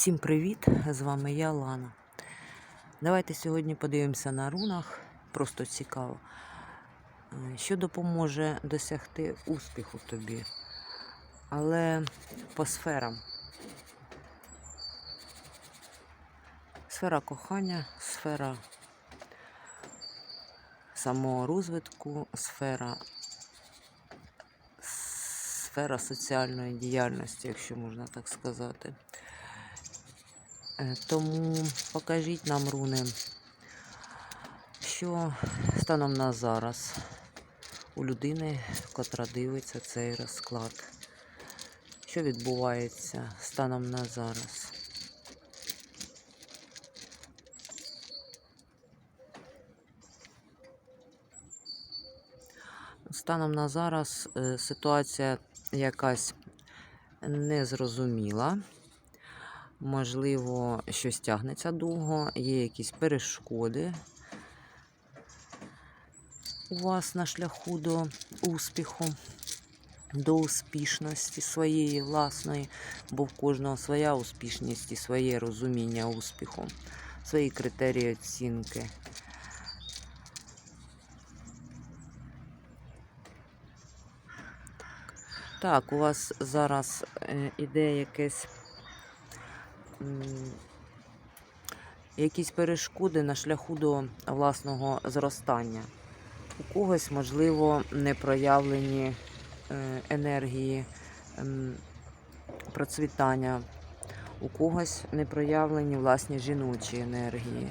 Всім привіт! З вами я Лана. Давайте сьогодні подивимося на рунах, просто цікаво, е, що допоможе досягти успіху тобі, але по сферам. Сфера кохання, сфера саморозвитку, сфера, сфера соціальної діяльності, якщо можна так сказати. Е, Тому покажіть нам, руни, що станом на зараз у людини, котра дивиться цей розклад. Що відбувається станом на зараз? Станом на зараз е, ситуація якась незрозуміла. Можливо, щось тягнеться довго, є якісь перешкоди у вас на шляху до успіху, до успішності своєї власної, бо в кожного своя успішність і своє розуміння успіху, свої критерії оцінки. Так, у вас зараз е, іде якесь якісь перешкоди на шляху до власного зростання. У когось, можливо, не проявлені е, енергії процвітання, у когось не проявлені власні жіночі енергії.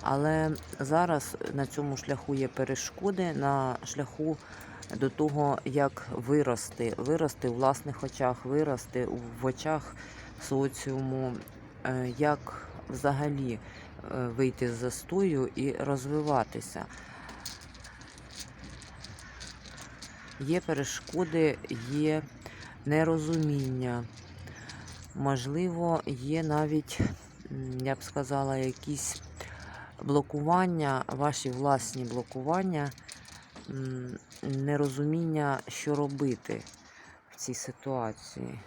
Але зараз на цьому шляху є перешкоди на шляху до того, як вирости, вирости у власних очах, вирости в очах соціуму, як взагалі е, вийти з застою і розвиватися. Є перешкоди, є нерозуміння. Можливо, є навіть, я б сказала, якісь блокування, ваші власні блокування, нерозуміння, що робити в цій ситуації.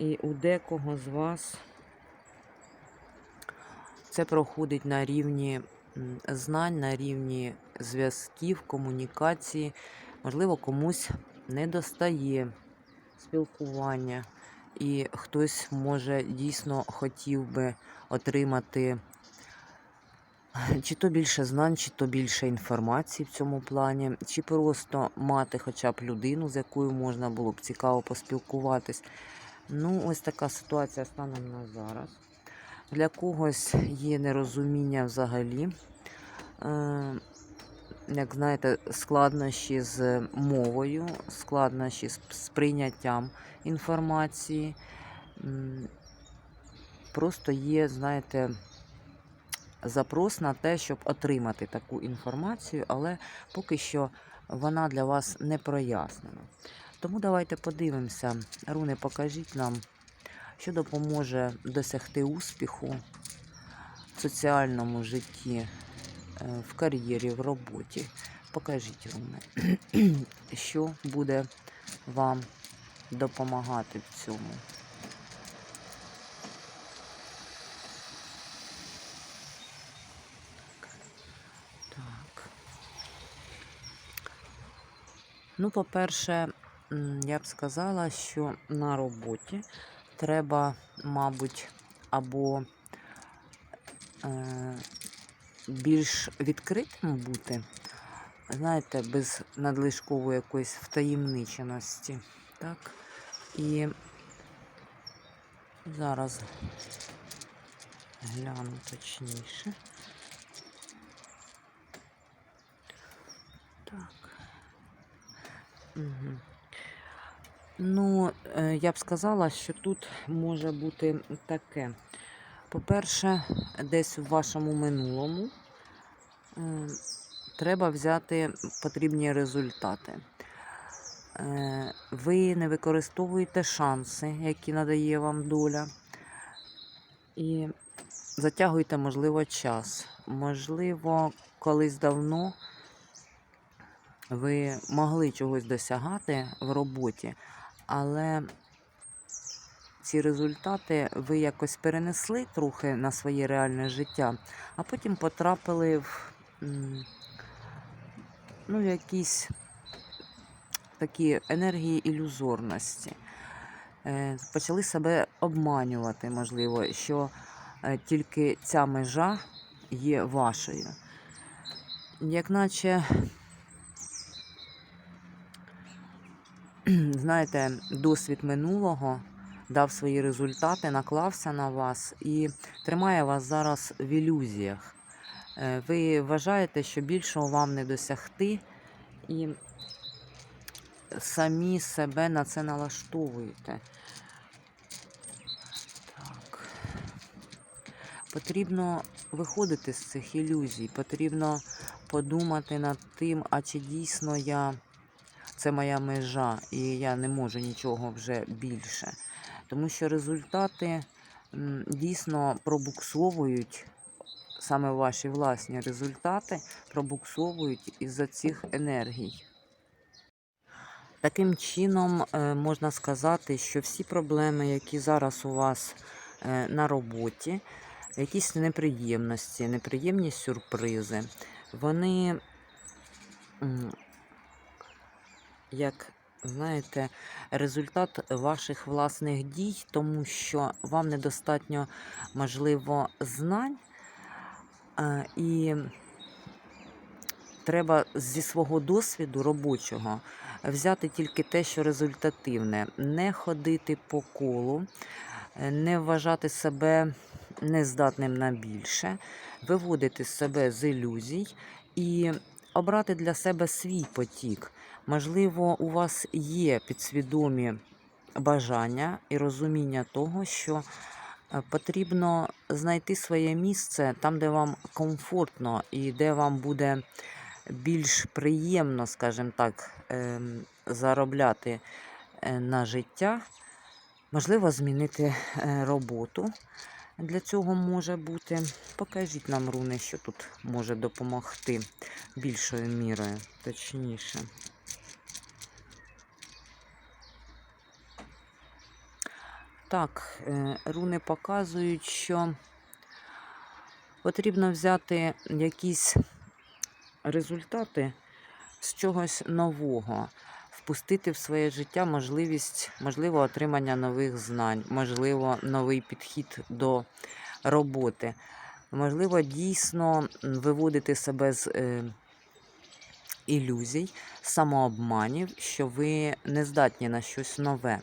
І у декого з вас це проходить на рівні знань, на рівні зв'язків, комунікації. Можливо, комусь не достає спілкування, і хтось може дійсно хотів би отримати чи то більше знань, чи то більше інформації в цьому плані, чи просто мати хоча б людину, з якою можна було б цікаво поспілкуватись. Ну, ось така ситуація станом на зараз. Для когось є нерозуміння взагалі. Е, Як знаєте, складнощі з мовою, складнощі з прийняттям інформації. Просто є, знаєте, запрос на те, щоб отримати таку інформацію, але поки що вона для вас не прояснена. Тому давайте подивимося. Руни, покажіть нам, що допоможе досягти успіху в соціальному житті, е, в кар'єрі, в роботі. Покажіть, руни, що буде вам допомагати в цьому. Ну, по-перше, я б сказала, що на роботі треба, мабуть, або е, більш відкритим бути, знаєте, без надлишкової якоїсь втаємниченості. Так? І зараз гляну точніше. Так. Угу. Ну, е, я б сказала, що тут може бути таке. По-перше, десь в вашому минулому е, треба взяти потрібні результати. Е, Ви не використовуєте шанси, які надає вам доля, і затягуєте, можливо, час. Можливо, колись давно ви могли чогось досягати в роботі, але ці результати ви якось перенесли трохи на своє реальне життя, а потім потрапили в ну, якісь такі енергії ілюзорності. Е, Почали себе обманювати, можливо, що е, тільки ця межа є вашою. Як наче, знаєте, досвід минулого дав свої результати, наклався на вас і тримає вас зараз в ілюзіях. Е, Ви вважаєте, що більшого вам не досягти, і самі себе на це налаштовуєте. Так. Потрібно виходити з цих ілюзій, потрібно подумати над тим, а чи дійсно я це моя межа, і я не можу нічого вже більше. Тому що результати дійсно пробуксовують, саме ваші власні результати пробуксовують із-за цих енергій. Таким чином, е, можна сказати, що всі проблеми, які зараз у вас е, на роботі, якісь неприємності, неприємні сюрпризи, вони, як знаєте, результат ваших власних дій, тому що вам недостатньо, можливо, знань, е, і треба зі свого досвіду робочого взяти тільки те, що результативне, не ходити по колу, е, не вважати себе нездатним на більше, виводити себе з ілюзій і обрати для себе свій потік. Можливо, у вас є підсвідомі бажання і розуміння того, що е, потрібно знайти своє місце там, де вам комфортно і де вам буде більш приємно, скажімо так, ем, заробляти е, на життя. Можливо, змінити е, роботу. Для цього може бути. Покажіть нам, руни, що тут може допомогти більшою мірою, точніше. Так, е, руни показують, що потрібно взяти якісь результати з чогось нового, впустити в своє життя можливість, можливо, отримання нових знань, можливо, новий підхід до роботи. Можливо, дійсно виводити себе з е, ілюзій, самообманів, що ви не здатні на щось нове.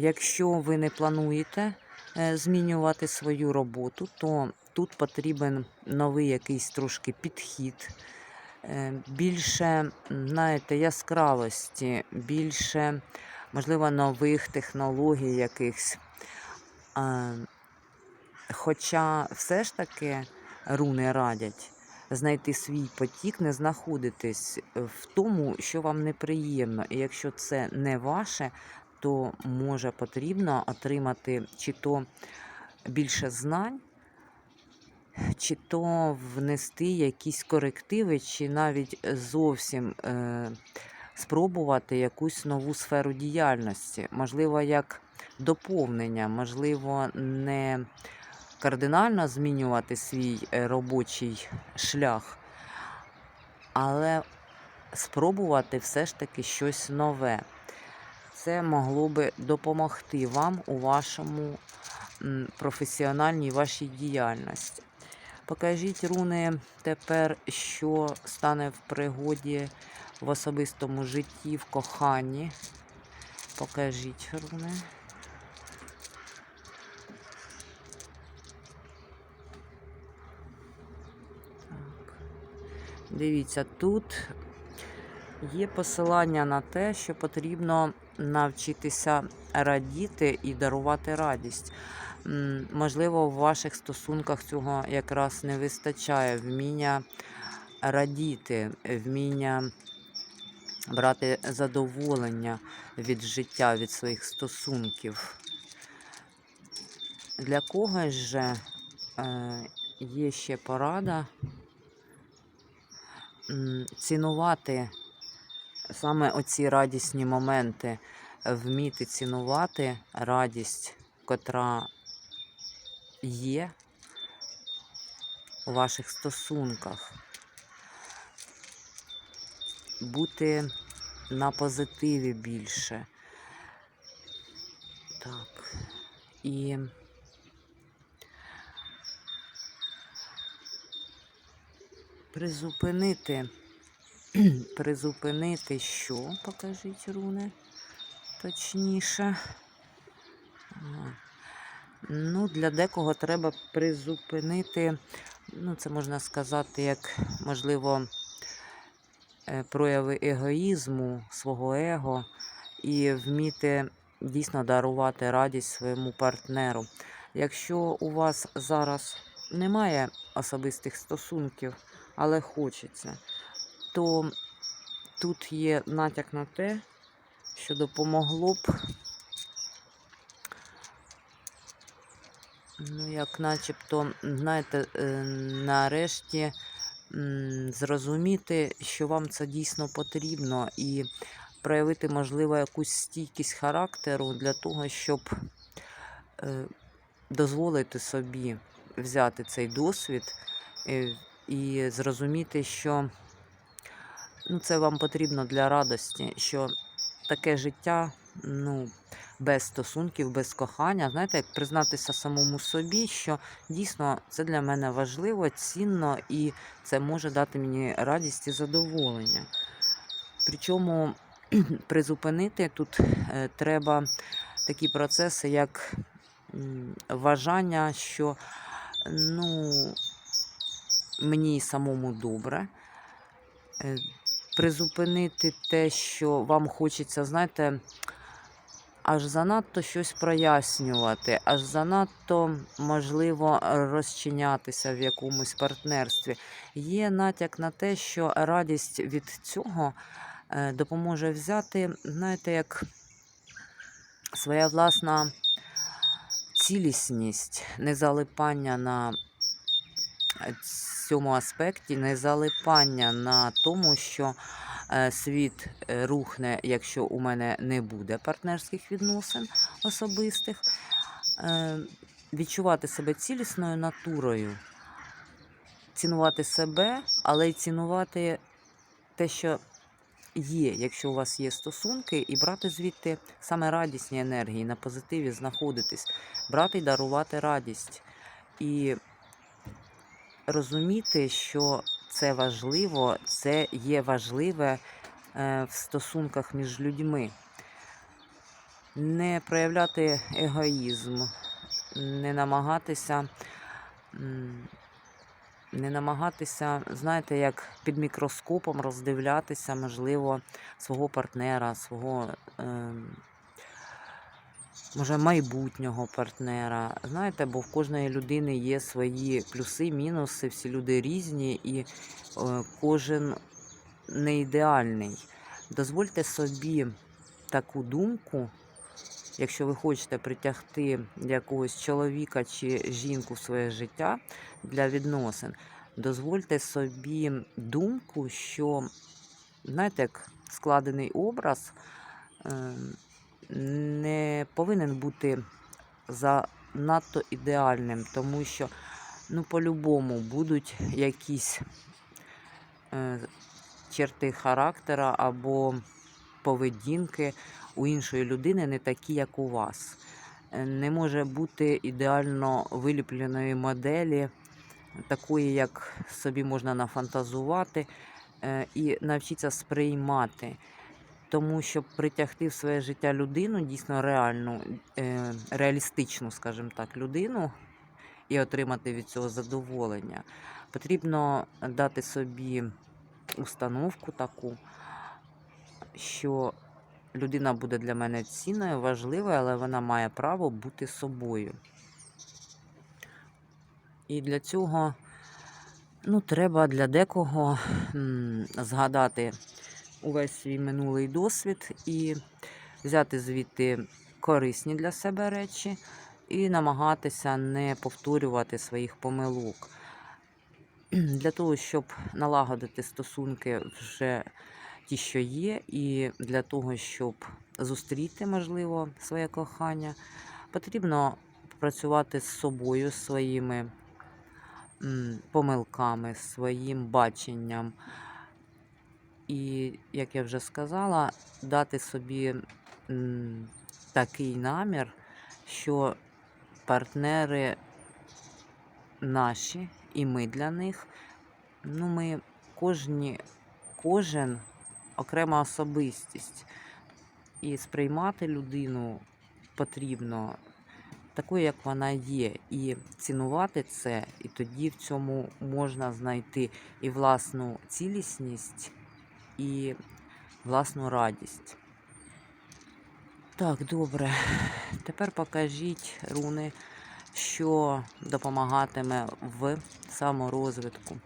Якщо ви не плануєте е, змінювати свою роботу, то тут потрібен новий якийсь трошки підхід, е, більше, знаєте, яскравості, більше, можливо, нових технологій якихось. Хоча все ж таки руни радять знайти свій потік, не знаходитись в тому, що вам неприємно. І якщо це не ваше, то може потрібно отримати чи то більше знань, чи то внести якісь корективи, чи навіть зовсім е, спробувати якусь нову сферу діяльності. Можливо, як доповнення, можливо, не кардинально змінювати свій е, робочий шлях, але спробувати все ж таки щось нове. Це могло би допомогти вам у вашому професіональній вашій діяльності. Покажіть, руни, тепер, що стане в пригоді в особистому житті, в коханні. Покажіть, руни. Так. Дивіться, тут є посилання на те, що потрібно навчитися радіти і дарувати радість. Можливо, в ваших стосунках цього якраз не вистачає вміння радіти, вміння брати задоволення від життя, від своїх стосунків. Для когось же е, є ще порада цінувати саме оці радісні моменти, вміти цінувати радість, котра є у ваших стосунках. Бути на позитиві більше. Так. І призупинити, призупинити що? Покажіть руни точніше. Ну, для декого треба призупинити, ну, це можна сказати, як, можливо, е, прояви егоїзму, свого его, і вміти дійсно дарувати радість своєму партнеру. Якщо у вас зараз немає особистих стосунків, але хочеться, то тут є натяк на те, що допомогло б, ну, як начебто, знаєте, е, нарешті зрозуміти, що вам це дійсно потрібно, і проявити, можливо, якусь стійкість характеру для того, щоб е, дозволити собі взяти цей досвід е, і зрозуміти, що ну, це вам потрібно для радості, що таке життя ну, без стосунків, без кохання, знаєте, як признатися самому собі, що дійсно це для мене важливо, цінно і це може дати мені радість і задоволення. Причому призупинити тут е, треба такі процеси, як вважання, що ну, мені самому добре. Призупинити те, що вам хочеться, знаєте, аж занадто щось прояснювати, аж занадто можливо розчинятися в якомусь партнерстві. Є натяк на те, що радість від цього е, допоможе взяти, знаєте, як своя власна цілісність, не залипання на цьому аспекті, не залипання на тому, що е, світ е, рухне, якщо у мене не буде партнерських відносин особистих, Е, відчувати себе цілісною натурою, цінувати себе, але й цінувати те, що є, якщо у вас є стосунки, і брати звідти саме радісні енергії, на позитиві знаходитись, брати й дарувати радість. І розуміти, що це важливо, це є важливе е, в стосунках між людьми. Не проявляти егоїзм, не намагатися, не намагатися, знаєте, як під мікроскопом роздивлятися, можливо, свого партнера, свого. ем, може, майбутнього партнера. Знаєте, бо в кожної людини є свої плюси, мінуси, всі люди різні, і е, кожен не ідеальний. Дозвольте собі таку думку, якщо ви хочете притягти якогось чоловіка чи жінку в своє життя для відносин, дозвольте собі думку, що, знаєте, як складений образ. Не повинен бути занадто ідеальним, тому що, ну, по-любому будуть якісь е, черти характера або поведінки у іншої людини не такі, як у вас. Е, Не може бути ідеально виліпленої моделі, такої, як собі можна нафантазувати, е, і навчитися сприймати. Тому щоб притягти в своє життя людину, дійсно реальну, е, реалістичну, скажімо так, людину і отримати від цього задоволення, потрібно дати собі установку таку, що людина буде для мене цінною, важливою, але вона має право бути собою. І для цього ну, треба для декого згадати увесь свій минулий досвід і взяти звідти корисні для себе речі і намагатися не повторювати своїх помилок. Для того, щоб налагодити стосунки вже ті, що є, і для того, щоб зустріти, можливо, своє кохання. Потрібно працювати з собою, своїми помилками, своїм баченням. І, як я вже сказала, дати собі такий намір, що партнери наші, і ми для них, ну, ми кожні, кожен окрема особистість. І сприймати людину потрібно такою, як вона є, і цінувати це, і тоді в цьому можна знайти і власну цілісність, і власну радість. Так, добре. Тепер покажіть руни, що допомагатиме в саморозвитку.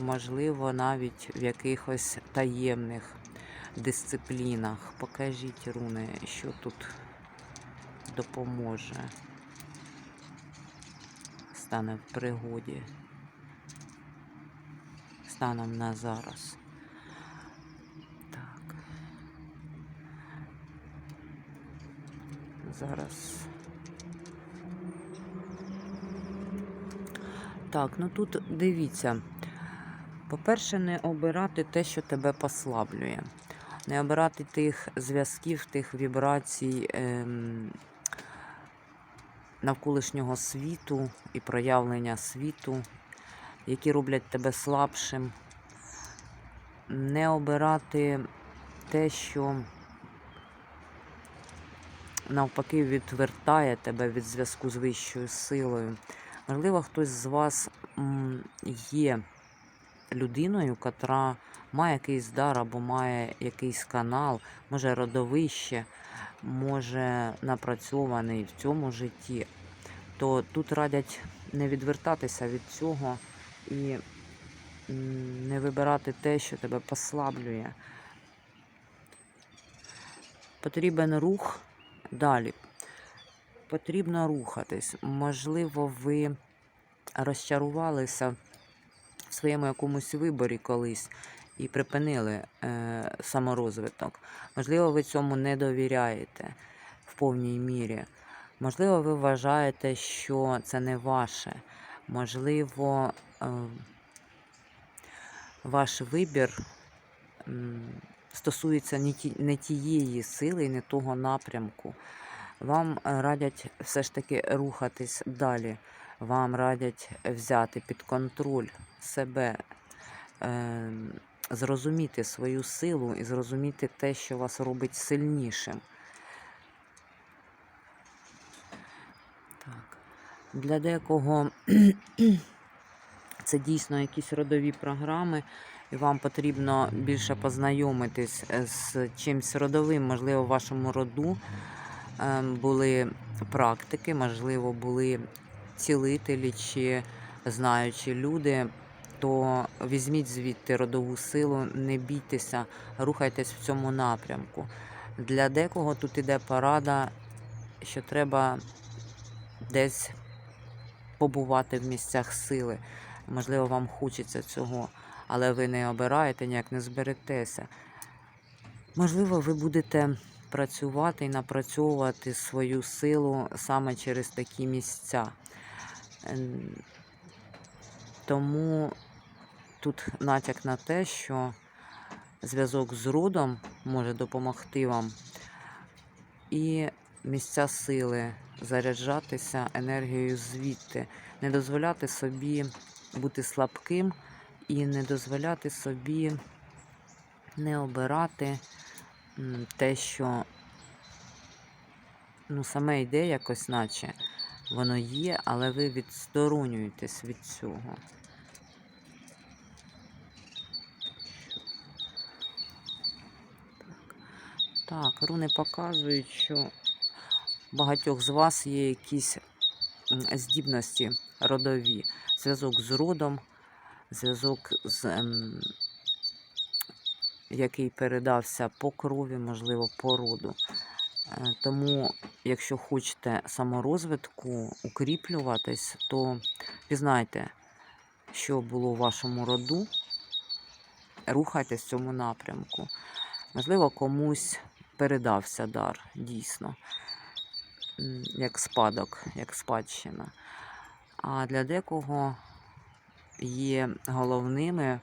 Можливо, навіть в якихось таємних дисциплінах. Покажіть руни, що тут допоможе. Стане в пригоді. Станом на зараз. Так. Зараз. Так, ну тут дивіться. По-перше, не обирати те, що тебе послаблює. Не обирати тих зв'язків, тих вібрацій ем, навколишнього світу і проявлення світу, які роблять тебе слабшим. Не обирати те, що навпаки відвертає тебе від зв'язку з вищою силою. Можливо, хтось з вас є людиною, котра має якийсь дар або має якийсь канал, може родовище, може напрацьований в цьому житті, то тут радять не відвертатися від цього і не вибирати те, що тебе послаблює. Потрібен рух далі. Потрібно рухатись. Можливо, ви розчарувалися в своєму якомусь виборі колись і припинили е, саморозвиток. Можливо, ви цьому не довіряєте в повній мірі. Можливо, ви вважаєте, що це не ваше. Можливо, ваш вибір стосується не, тієї сили і не того напрямку. Вам радять все ж таки рухатись далі. Вам радять взяти під контроль себе, е, зрозуміти свою силу і зрозуміти те, що вас робить сильнішим. Так. Для декого це дійсно якісь родові програми, і вам потрібно більше познайомитись е, з чимось родовим, можливо, в вашому роду ем, були практики, можливо, були цілителі чи знаючі люди, то візьміть звідти родову силу, не бійтеся, рухайтесь в цьому напрямку. Для декого тут іде порада, що треба десь побувати в місцях сили. Можливо, вам хочеться цього, але ви не обираєте, ніяк не зберетеся. Можливо, ви будете працювати і напрацьовувати свою силу саме через такі місця. Ем, Тому тут натяк на те, що зв'язок з родом може допомогти вам і місця сили заряджатися енергією звідти, не дозволяти собі бути слабким і не дозволяти собі не обирати те, що ну, саме йде якось, наче воно є, але ви відсторонюєтесь від цього. Так, руни показують, що багатьох з вас є якісь здібності родові. Зв'язок з родом, зв'язок з ем, який передався по крові, можливо, по роду. Е, Тому, якщо хочете саморозвитку, укріплюватись, то пізнайте, що було у вашому роду, рухайтесь в цьому напрямку. Можливо, комусь передався дар, дійсно, як спадок, як спадщина. А для декого є головними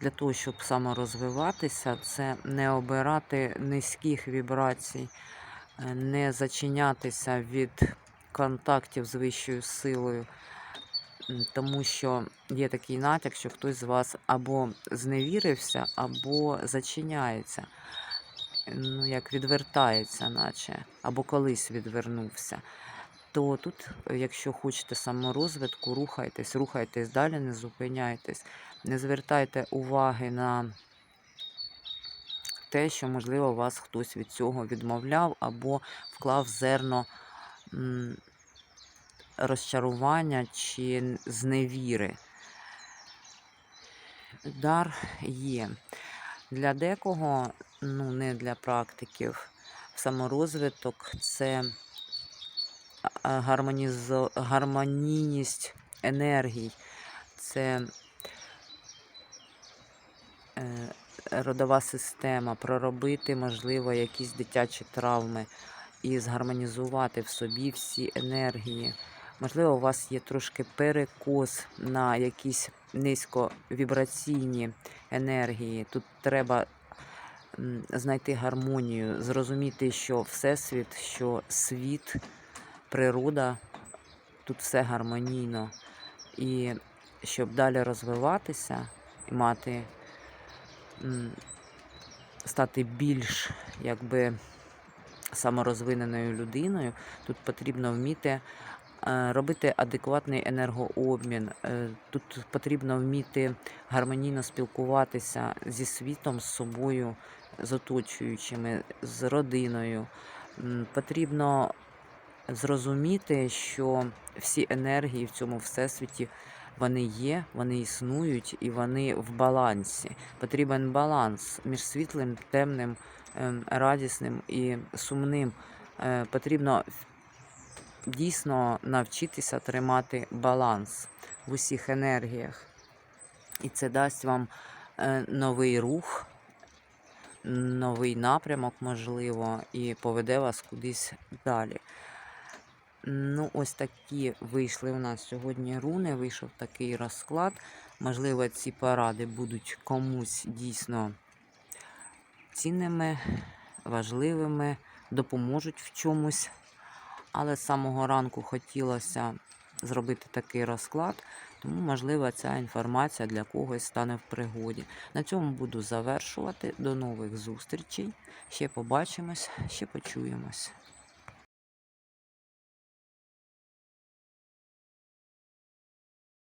для того, щоб саморозвиватися, це не обирати низьких вібрацій, е, не зачинятися від контактів з вищою силою, тому що є такий натяк, що хтось з вас або зневірився, або зачиняється, ну як відвертається, наче, або колись відвернувся. То тут, якщо хочете саморозвитку, рухайтесь, рухайтесь далі, не зупиняйтесь, не звертайте уваги на те, що, можливо, вас хтось від цього відмовляв або вклав зерно розчарування чи зневіри. Дар є. Для декого, ну не для практиків, саморозвиток це гармонізо... гармонійність енергій, це е, родова система, проробити, можливо, якісь дитячі травми і згармонізувати в собі всі енергії. Можливо, у вас є трошки перекос на якісь низьковібраційні енергії. Тут треба знайти гармонію, зрозуміти, що Всесвіт, що світ, природа, тут все гармонійно. І щоб далі розвиватися і мати, стати більш якби саморозвиненою людиною, тут потрібно вміти робити адекватний енергообмін. Е, Тут потрібно вміти гармонійно спілкуватися зі світом, з собою, з оточуючими, з родиною. Потрібно зрозуміти, що всі енергії в цьому всесвіті вони є, вони існують і вони в балансі. Потрібен баланс між світлим, темним, ем, радісним і сумним. Е, Потрібно дійсно навчитися тримати баланс в усіх енергіях. І це дасть вам е, новий рух, новий напрямок, можливо, і поведе вас кудись далі. Ну, ось такі вийшли у нас сьогодні руни, вийшов такий розклад. Можливо, ці поради будуть комусь дійсно цінними, важливими, допоможуть в чомусь. Але з самого ранку хотілося зробити такий розклад, тому, можливо, ця інформація для когось стане в пригоді. На цьому буду завершувати. До нових зустрічей. Ще побачимось, ще почуємось.